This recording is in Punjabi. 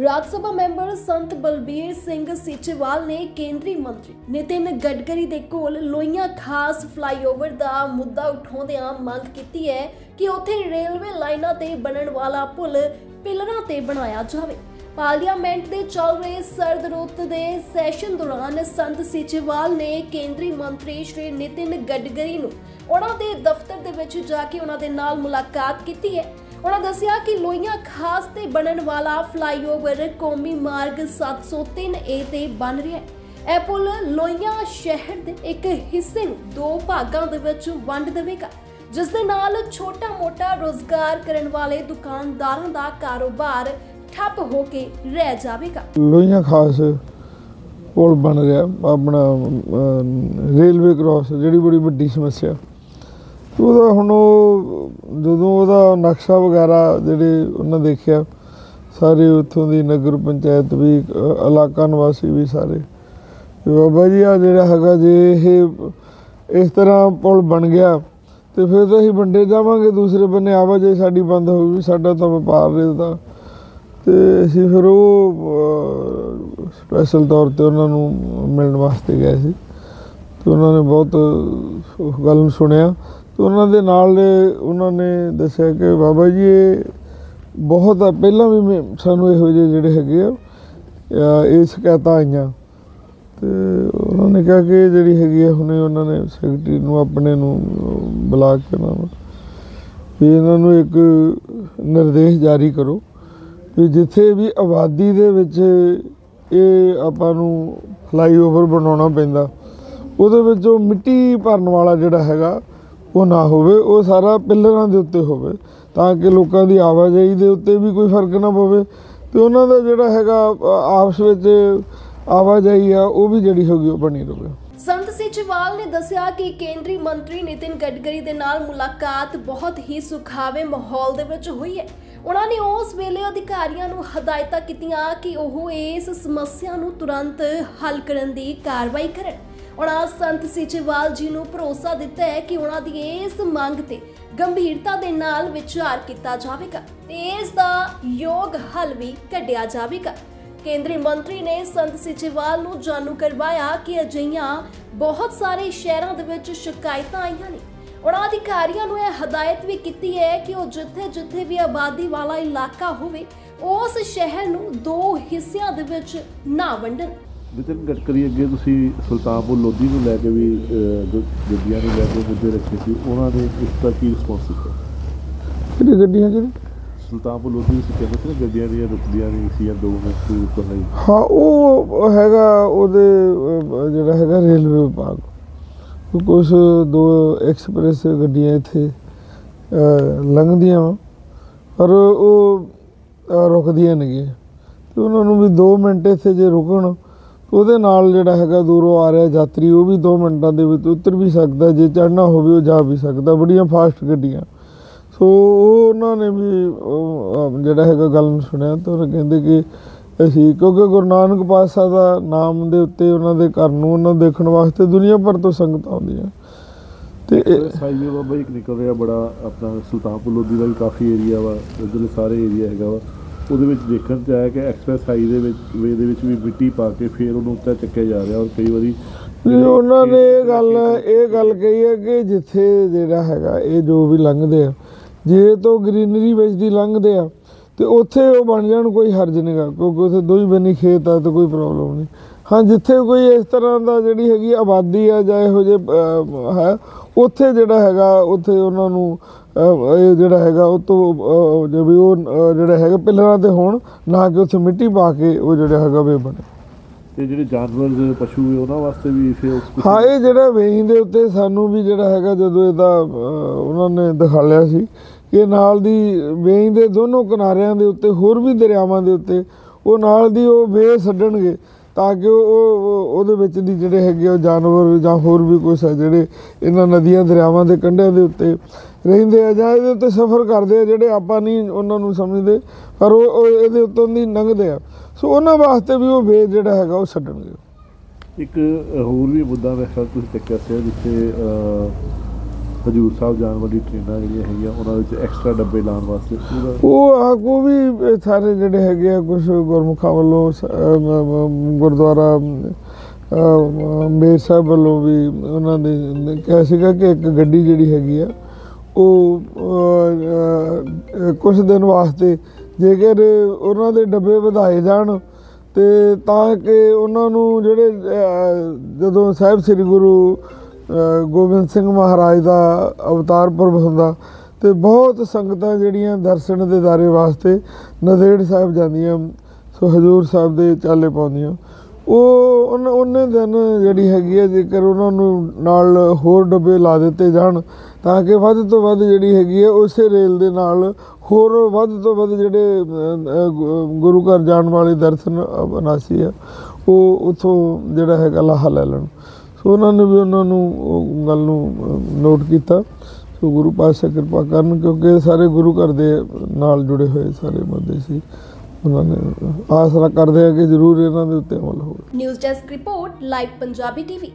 ਰਾਜ ਸਭਾ ਮੈਂਬਰ ਸੰਤ ਬਲਬੀਰ ਸਿੰਘ ਸੀਚੇਵਾਲ ਨੇ ਕੇਂਦਰੀ ਮੰਤਰੀ ਨਿਤਿਨ ਗਡਕਰੀ ਦੇ ਕੋਲ ਲੋਈਆਂ ਖਾਸ ਫਲਾਈਓਵਰ ਦਾ ਮੁੱਦਾ ਉਠਾਉਂਦਿਆਂ ਮੰਗ ਕੀਤੀ ਹੈ ਕਿ ਉੱਥੇ ਰੇਲਵੇ ਲਾਈਨਾਂ ਤੇ ਬਣਨ ਵਾਲਾ ਪੁਲ ਪਿਲਰਾਂ ਤੇ ਬਣਾਇਆ ਜਾਵੇ। ਪਾਰਲੀਮੈਂਟ ਦੇ ਚੱਲ ਰਹੇ ਸਰਦ ਰੁੱਤ ਦੇ ਸੈਸ਼ਨ ਦੌਰਾਨ ਸੰਤ ਸੀਚੇਵਾਲ ਨੇ ਕੇਂਦਰੀ ਮੰਤਰੀ ਸ਼੍ਰੀ ਨਿਤਿਨ ਗਡਕਰੀ ਨੂੰ ਉਹਨਾਂ ਦੇ ਦਫ਼ਤਰ ਦੇ ਵਿੱਚ ਜਾ ਕੇ ਉਹਨਾਂ ਦੇ ਨਾਲ ਮੁਲਾਕਾਤ ਕੀਤੀ ਹੈ। ਉਹਨਾਂ ਦੱਸਿਆ ਕਿ ਲੋਈਆਂ ਖਾਸ ਤੇ ਬਣਨ ਵਾਲਾ ਫਲਾਈਓਵਰ ਕੌਮੀ ਮਾਰਗ 703 ਤੇ ਬਣ ਰਿਹਾ ਹੈ। ਇਹ ਪੁਲ ਲੋਈਆਂ ਸ਼ਹਿਰ ਦੇ ਇੱਕ ਹਿੱਸੇ ਨੂੰ ਦੋ ਭਾਗਾਂ ਦੇ ਵਿੱਚ ਵੰਡ ਦੇਵੇਗਾ, ਜਿਸ ਦੇ ਨਾਲ ਛੋਟਾ-ਮੋਟਾ ਰੋਜ਼ਗਾਰ ਕਰਨ ਵਾਲੇ ਦੁਕਾਨਦਾਰਾਂ ਦਾ ਕਾਰੋਬਾਰ ਠੱਪ ਹੋ ਕੇ ਰਹਿ ਜਾਵੇਗਾ। ਲੋਹੀਆਂ ਖਾਸ ਪੁਲ ਬਣ ਰਿਹਾ, ਆਪਣਾ ਰੇਲਵੇ ਕ੍ਰਾਸ, ਜਿਹੜੀ ਬੜੀ ਵੱਡੀ ਸਮੱਸਿਆ। ਉਹਦਾ ਹੁਣ ਉਹ, ਜਦੋਂ ਉਹਦਾ ਨਕਸ਼ਾ ਵਗੈਰਾ ਜਿਹੜੇ ਉਹਨਾਂ ਦੇਖਿਆ, ਸਾਰੇ ਉੱਥੋਂ ਦੀ ਨਗਰ ਪੰਚਾਇਤ ਵੀ ਇਲਾਕਾ ਨਿਵਾਸੀ ਵੀ ਸਾਰੇ। ਬਾਬਾ ਜੀ ਆ ਜਿਹੜਾ ਹੈਗਾ ਜੇ ਇਹ, ਇਸ ਤਰ੍ਹਾਂ ਪੁਲ ਬਣ ਗਿਆ, ਤੇ ਫਿਰ ਤਾਂ ਅਸੀਂ ਵੰਡੇ ਜਾਵਾਂਗੇ, ਦੂਸਰੇ ਬੰਨੇ ਆਵਾਜਾਈ ਸਾਡੀ ਬੰਦ ਹੋਊਗੀ, ਸਾਡਾ ਤਾਂ ਵਪਾਰ ਰਿਹਾ ਤੇ ਅਸੀਂ ਫਿਰ ਉਹ ਸਪੈਸ਼ਲ ਤੌਰ ਤੇ ਉਹਨਾਂ ਨੂੰ ਮਿਲਣ ਵਾਸਤੇ ਗਏ ਸੀ। ਤੇ ਉਹਨਾਂ ਨੇ ਬਹੁਤ ਗੱਲ ਨੂੰ ਸੁਣਿਆ। ਤੇ ਉਹਨਾਂ ਦੇ ਨਾਲ ਉਹਨਾਂ ਨੇ ਦੱਸਿਆ ਕਿ ਬਾਬਾ ਜੀ, ਇਹ ਬਹੁਤ ਆ। ਪਹਿਲਾਂ ਵੀ ਮੈਂ- ਸਾਨੂੰ ਇਹੋ ਜਿਹੇ ਜਿਹੜੇ ਹੈਗੇ ਆ ਇਹ ਸ਼ਿਕਾਇਤਾਂ ਆਈਆਂ। ਤੇ ਉਹਨਾਂ ਨੇ ਕਿਹਾ ਕਿ ਇਹ ਜਿਹੜੀ ਹੈਗੀ ਆ, ਹੁਣੇ ਉਹਨਾਂ ਨੇ ਸੈਕਟਰੀ ਨੂੰ, ਆਪਣੇ ਨੂੰ, ਬੁਲਾ ਕੇ ਉਹਨਾਂ ਨੂੰ ਵੀ ਇਹਨਾਂ ਨੂੰ ਇੱਕ ਨਿਰਦੇਸ਼ ਜਾਰੀ ਕਰੋ। ਵੀ ਜਿੱਥੇ ਵੀ ਆਬਾਦੀ ਦੇ ਵਿੱਚ ਇਹ ਆਪਾਂ ਨੂੰ ਫਲਾਈਓਵਰ ਬਣਾਉਣਾ ਪੈਂਦਾ, ਉਹਦੇ ਵਿੱਚ ਉਹ ਮਿੱਟੀ ਭਰਨ ਵਾਲਾ ਜਿਹੜਾ ਹੈਗਾ ਉਹ ਨਾ ਹੋਵੇ, ਉਹ ਸਾਰਾ ਪਿੱਲਰਾਂ ਦੇ ਉੱਤੇ ਹੋਵੇ, ਤਾਂ ਕਿ ਲੋਕਾਂ ਦੀ ਆਵਾਜਾਈ ਦੇ ਉੱਤੇ ਵੀ ਕੋਈ ਫ਼ਰਕ ਨਾ ਪਵੇ। ਤੇ ਉਹਨਾਂ ਦਾ ਜਿਹੜਾ ਹੈਗਾ ਆਪਸ ਵਿੱਚ ਆਵਾਜਾਈ ਆ, ਉਹ ਵੀ ਜਿਹੜੀ ਹੋਗੀ ਉਹ ਬਣੀ ਰਹੇ ਸੰਤ ਸੀਚੇਵਾਲ ਨੇ ਦੱਸਿਆ ਕਿ ਕੇਂਦਰੀ ਮੰਤਰੀ ਨਿਤਿਨ ਗਡਕਰੀ ਦੇ ਨਾਲ ਮੁਲਾਕਾਤ ਬਹੁਤ ਹੀ ਸੁਖਾਵੇਂ ਮਾਹੌਲ ਦੇ ਵਿੱਚ ਹੋਈ ਹੈ। ਉਹਨਾਂ ਨੇ ਉਸ ਵੇਲੇ ਅਧਿਕਾਰੀਆਂ ਨੂੰ ਹਦਾਇਤਾਂ ਕੀਤੀਆਂ ਕਿ ਉਹ ਇਸ ਸਮੱਸਿਆ ਨੂੰ ਤੁਰੰਤ ਹੱਲ ਕਰਨ ਦੀ ਕਾਰਵਾਈ ਕਰਨ। ਉਹਨਾਂ ਸੰਤ ਸੀਚੇਵਾਲ ਜੀ ਨੂੰ ਭਰੋਸਾ ਦਿੱਤਾ ਹੈ ਕਿ ਉਹਨਾਂ ਦੀ ਇਸ ਮੰਗ ਤੇ ਗੰਭੀਰਤਾ ਦੇ ਨਾਲ ਵਿਚਾਰ ਕੀਤਾ ਜਾਵੇਗਾ ਤੇ ਇਸ ਦਾ ਯੋਗ ਹੱਲ ਵੀ ਕੱਢਿਆ ਜਾਵੇਗਾ। ਕੇਂਦਰੀ ਮੰਤਰੀ ਨੇ ਸੰਤ ਸੀਚੇਵਾਲ ਨੂੰ ਜਾਣੂ ਕਰਵਾਇਆ ਕਿ ਅਜਿਹੀਆਂ ਬਹੁਤ ਸਾਰੇ ਸ਼ਹਿਰਾਂ ਦੇ ਵਿੱਚ ਸ਼ਿਕਾਇਤਾਂ ਆਈਆਂ ਨੇ। ਉਹਨਾਂ ਅਧਿਕਾਰੀਆਂ ਨੂੰ ਇਹ ਹਦਾਇਤ ਵੀ ਕੀਤੀ ਹੈ ਕਿ ਉਹ ਜਿੱਥੇ-ਜਿੱਥੇ ਵੀ ਆਬਾਦੀ ਵਾਲਾ ਇਲਾਕਾ ਹੋਵੇ, ਉਸ ਸ਼ਹਿਰ ਨੂੰ ਦੋ ਹਿੱਸਿਆਂ ਦੇ ਵਿੱਚ ਨਾ ਵੰਡਣ। ਨਿਤਿਨ ਗਡਕਰੀ ਅੱਗੇ ਤੁਸੀਂ ਸੁਲਤਾਨਪੁਰ ਲੋਧੀ ਨੂੰ ਲੈ ਕੇ ਵੀ ਜੋ ਗੱਡੀਆਂ ਨੂੰ ਲੈ ਕੇ ਮੁੱਦੇ ਰੱਖੇ ਸੀ ਉਹਨਾਂ ਨੇ ਇਸ ਦਾ ਕੀ ਰਿਸਪੌਂਸ ਦਿੱਤਾ ਕਿਹੜੀ ਗੱਡੀਆਂ ਕਿਹੜੀ ਸੁਲਤਾਨਪੁਰ ਲੋਧੀ ਤੁਸੀਂ ਕਹਿੰਦੇ ਸੀ ਗੱਡੀਆਂ ਦੀਆਂ ਰੁਕਦੀਆਂ ਨਹੀਂ ਸੀ ਦੋ ਮਿੰਟ ਤੋਂ ਉੱਪਰ ਨਹੀਂ ਹਾਂ ਉਹ ਹੈਗਾ ਉਹਦੇ ਜਿਹੜਾ ਹੈਗਾ ਰੇਲਵੇ ਵਿਭਾਗ। ਕੁਝ ਦੋ ਐਕਸਪ੍ਰੈਸ ਗੱਡੀਆਂ ਇੱਥੇ ਲੰਘਦੀਆਂ ਪਰ ਉਹ ਰੁਕਦੀਆਂ ਨਹੀਂ ਤੇ ਉਹਨਾਂ ਨੂੰ ਵੀ 2 ਮਿੰਟ ਇੱਥੇ ਜੇ ਰੁਕਣ ਉਹਦੇ ਨਾਲ ਜਿਹੜਾ ਹੈਗਾ ਦੂਰੋਂ ਆ ਰਿਹਾ ਯਾਤਰੀ, ਉਹ ਵੀ 2 ਮਿੰਟਾਂ ਦੇ ਵਿੱਚ ਉਤਰ ਵੀ ਸਕਦਾ, ਜੇ ਚੜ੍ਹਨਾ ਹੋਵੇ ਉਹ ਜਾ ਵੀ ਸਕਦਾ। ਬੜੀਆਂ ਫਾਸਟ ਗੱਡੀਆਂ। ਸੋ ਉਹ ਉਹਨਾਂ ਨੇ ਵੀ ਜਿਹੜਾ ਹੈਗਾ ਗੱਲ ਨੂੰ ਸੁਣਿਆ ਤਾਂ ਉਹ ਕਹਿੰਦੇ ਕਿ ਅਸੀਂ, ਕਿਉਂਕਿ ਗੁਰੂ ਨਾਨਕ ਪਾਤਸ਼ਾਹ ਦਾ ਨਾਮ ਦੇ ਉੱਤੇ ਉਹਨਾਂ ਦੇ ਘਰ ਨੂੰ ਉਹਨਾਂ ਨੂੰ ਦੇਖਣ ਵਾਸਤੇ ਦੁਨੀਆ ਭਰ ਤੋਂ ਸੰਗਤਾਂ ਆਉਂਦੀਆਂ। ਤੇ ਇਹ- ਬਾਬਾ ਇੱਕ ਨਿਕਲ ਰਿਹਾ ਬੜਾ ਆਪਣਾ ਸੁਲਤਾਨਪੁਰ ਲੋਧੀ ਦਾ ਵੀ ਕਾਫੀ ਏਰੀਆ ਵਾ ਉਧਰ ਸਾਰੇ ਏਰੀਆ ਹੈਗਾ ਵਾ। ਉਹਦੇ ਵਿੱਚ ਦੇਖਣ ਚ ਆਇਆ ਕਿ ਐਕਸਪ੍ਰੈਸ ਹਾਈ ਦੇ ਵਿੱਚ ਵੇ ਦੇ ਵਿੱਚ ਵੀ ਮਿੱਟੀ ਪਾ ਕੇ ਫੇਰ ਉਹਨੂੰ ਉੱਤੇ ਚੱਕਿਆ ਜਾ ਰਿਹਾ ਔਰ ਕਈ ਵਾਰੀ ਉਹਨਾਂ ਨੇ ਇਹ ਗੱਲ ਇਹ ਗੱਲ ਕਹੀ ਹੈ ਕਿ ਜਿੱਥੇ ਜਿਹੜਾ ਹੈਗਾ ਇਹ ਜੋ ਵੀ ਲੰਘਦੇ ਆ ਜੇ ਤੋਂ ਗ੍ਰੀਨਰੀ ਵਿੱਚ ਦੀ ਲੰਘਦੇ ਆ ਤੇ ਉੱਥੇ ਉਹ ਬਣ ਜਾਣ ਕੋਈ ਹਰਜ ਨਹੀਂਗਾ ਕਿਉਂਕਿ ਉੱਥੇ ਦੋ ਹੀ ਬੰਨੀ ਖੇਤ ਆ ਤਾਂ ਕੋਈ ਪ੍ਰੋਬਲਮ ਨਹੀਂ ਹਾਂ ਜਿੱਥੇ ਕੋਈ ਇਸ ਤਰ੍ਹਾਂ ਦਾ ਜਿਹੜੀ ਹੈਗੀ ਆਬਾਦੀ ਆ ਜਾਂ ਇਹੋ ਅਹ, ਹੈ ਉੱਥੇ ਜਿਹੜਾ ਹੈਗਾ ਉੱਥੇ ਉਹਨਾਂ ਨੂੰ ਇਹ ਜਿਹੜਾ ਹੈਗਾ ਉਹ ਤੋਂ ਜੇ ਵੀ ਉਹ ਜਿਹੜਾ ਹੈਗਾ ਪਿੱਲਰਾਂ ਤੇ ਹੋਣ ਨਾ ਕਿ ਉੱਥੇ ਮਿੱਟੀ ਪਾ ਕੇ ਉਹ ਜਿਹੜਾ ਹੈਗਾ ਵੇ ਬਣੇ। ਤੇ ਜਿਹੜੇ ਜਾਨਵਰ ਪਸ਼ੂ ਉਹਨਾਂ ਵਾਸਤੇ ਵੀ ਫਿਰ ਹਾਂ ਇਹ ਜਿਹੜਾ ਵੇਈ ਦੇ ਉੱਤੇ ਸਾਨੂੰ ਵੀ ਜਿਹੜਾ ਹੈਗਾ ਜਦੋਂ ਇਹਦਾ ਉਹਨਾਂ ਨੇ ਦਿਖਾਲਿਆ ਸੀ ਕਿ ਨਾਲ ਦੀ ਵੇਈ ਦੇ ਦੋਨੋਂ ਕਿਨਾਰਿਆਂ ਦੇ ਉੱਤੇ ਹੋਰ ਵੀ ਦਰਿਆਵਾਂ ਦੇ ਉੱਤੇ ਉਹ ਨਾਲ ਦੀ ਉਹ ਵੇ ਛੱਡਣਗੇ ਤਾਂ ਕਿ ਉਹ ਉਹਦੇ ਵਿੱਚ ਦੀ ਜਿਹੜੇ ਹੈਗੇ ਆ ਉਹ ਜਾਨਵਰ ਜਾਂ ਹੋਰ ਵੀ ਕੁਛ ਹੈ ਜਿਹੜੇ ਇਹਨਾਂ ਨਦੀਆਂ ਦਰਿਆਵਾਂ ਦੇ ਕੰਢਿਆਂ ਦੇ ਉੱਤੇ ਰਹਿੰਦੇ ਆ ਜਾਂ ਇਹਦੇ ਉੱਤੇ ਸਫ਼ਰ ਕਰਦੇ ਆ ਜਿਹੜੇ ਆਪਾਂ ਨਹੀਂ ਉਹਨਾਂ ਨੂੰ ਸਮਝਦੇ, ਪਰ ਉਹ ਉਹ ਇਹਦੇ ਉੱਤੋਂ ਦੀ ਲੰਘਦੇ ਆ। ਸੋ ਉਹਨਾਂ ਵਾਸਤੇ ਵੀ ਉਹ ਵੇ ਜਿਹੜਾ ਹੈਗਾ ਉਹ ਛੱਡਣਗੇ ਇੱਕ ਹੋਰ ਵੀ ਮੁੱਦਾ ਮੈਂ ਖਿਆਲ ਤੁਸੀਂ ਚੱਕਿਆ ਸੀ ਜਿੱਥੇ ਹਜੂਰ ਸਾਹਿਬ ਜਾਣ ਵਾਲੀ ਟ੍ਰੇਨਾਂ ਜਿਹੜੀਆਂ ਹੈਗੀਆਂ, ਉਹਨਾਂ ਵਿੱਚ ਐਕਸਟਰਾ ਡੱਬੇ ਲਾਉਣ ਵਾਸਤੇ ਪੂਰਾ ਉਹ ਆ ਕੋ ਵੀ ਸਾਰੇ ਜਿਹੜੇ ਹੈਗੇ ਆ ਕੁਝ ਗੁਰਮੁਖਾਂ ਵੱਲੋਂ ਗੁਰਦੁਆਰਾ ਮੇਰ ਸਾਹਿਬ ਵੱਲੋਂ ਵੀ ਉਹਨਾਂ ਦੇ, ਨੇ ਕਿਹਾ ਸੀਗਾ ਕਿ ਇੱਕ ਗੱਡੀ ਜਿਹੜੀ ਹੈਗੀ ਆ, ਉਹ ਕੁਝ ਦਿਨ ਵਾਸਤੇ ਜੇਕਰ ਉਹਨਾਂ ਦੇ ਡੱਬੇ ਵਧਾਏ ਜਾਣ, ਤੇ ਤਾਂ ਕਿ ਉਹਨਾਂ ਨੂੰ ਜਿਹੜੇ ਜਦੋਂ ਸਾਹਿਬ ਸ੍ਰੀ ਗੁਰੂ ਗੋਬਿੰਦ ਸਿੰਘ ਮਹਾਰਾਜ ਦਾ ਅਵਤਾਰ ਪੁਰਬ ਹੁੰਦਾ ਤੇ ਬਹੁਤ ਸੰਗਤਾਂ ਜਿਹੜੀਆਂ ਦਰਸ਼ਨ ਦੇ ਦਾਰੇ ਵਾਸਤੇ ਨਦੇੜ ਸਾਹਿਬ ਜਾਂਦੀਆਂ, ਸੋ ਹਜੂਰ ਸਾਹਿਬ ਦੇ ਚਾਲੇ ਪਾਉਂਦੀਆਂ। ਉਹ ਉਨ- ਉਹਨੇ ਦਿਨ ਜਿਹੜੀ ਹੈਗੀ ਹੈ ਜੇਕਰ ਉਹਨਾਂ ਨੂੰ ਨਾਲ ਹੋਰ ਡੱਬੇ ਲਾ ਦਿੱਤੇ ਜਾਣ, ਤਾਂ ਕਿ ਵੱਧ ਤੋਂ ਵੱਧ ਜਿਹੜੀ ਹੈਗੀ ਹੈ ਉਸੇ ਰੇਲ ਦੇ ਨਾਲ ਹੋਰ ਵੱਧ ਤੋਂ ਵੱਧ ਜਿਹੜੇ ਗੁਰੂ ਘਰ ਜਾਣ ਵਾਲੇ ਦਰਸ਼ਨ ਅਨਾਸ਼ੀ ਆ, ਉਹ ਉਥੋਂ ਜਿਹੜਾ ਹੈਗਾ ਲਾਹਾ ਲੈ ਲੈਣ। ਸੋ ਉਹਨਾਂ ਨੇ ਵੀ ਉਹਨਾਂ ਨੂੰ ਉਹ ਗੱਲ ਨੂੰ ਨੋਟ ਕੀਤਾ। ਸੋ ਗੁਰੂ ਪਾਤਸ਼ਾਹ ਕਿਰਪਾ ਕਰਨ ਕਿਉਂਕਿ ਸਾਰੇ ਗੁਰੂ ਘਰ ਦੇ ਨਾਲ ਜੁੜੇ ਹੋਏ ਸਾਰੇ ਬੰਦੇ ਸੀ। ਉਹਨਾਂ ਨੇ ਆਸਰਾ ਕਰਦੇ ਆ ਕਿ ਜ਼ਰੂਰ ਇਹਨਾਂ ਦੇ ਉੱਤੇ ਅਮਲ ਹੋਵੇ। News desk report live Punjabi TV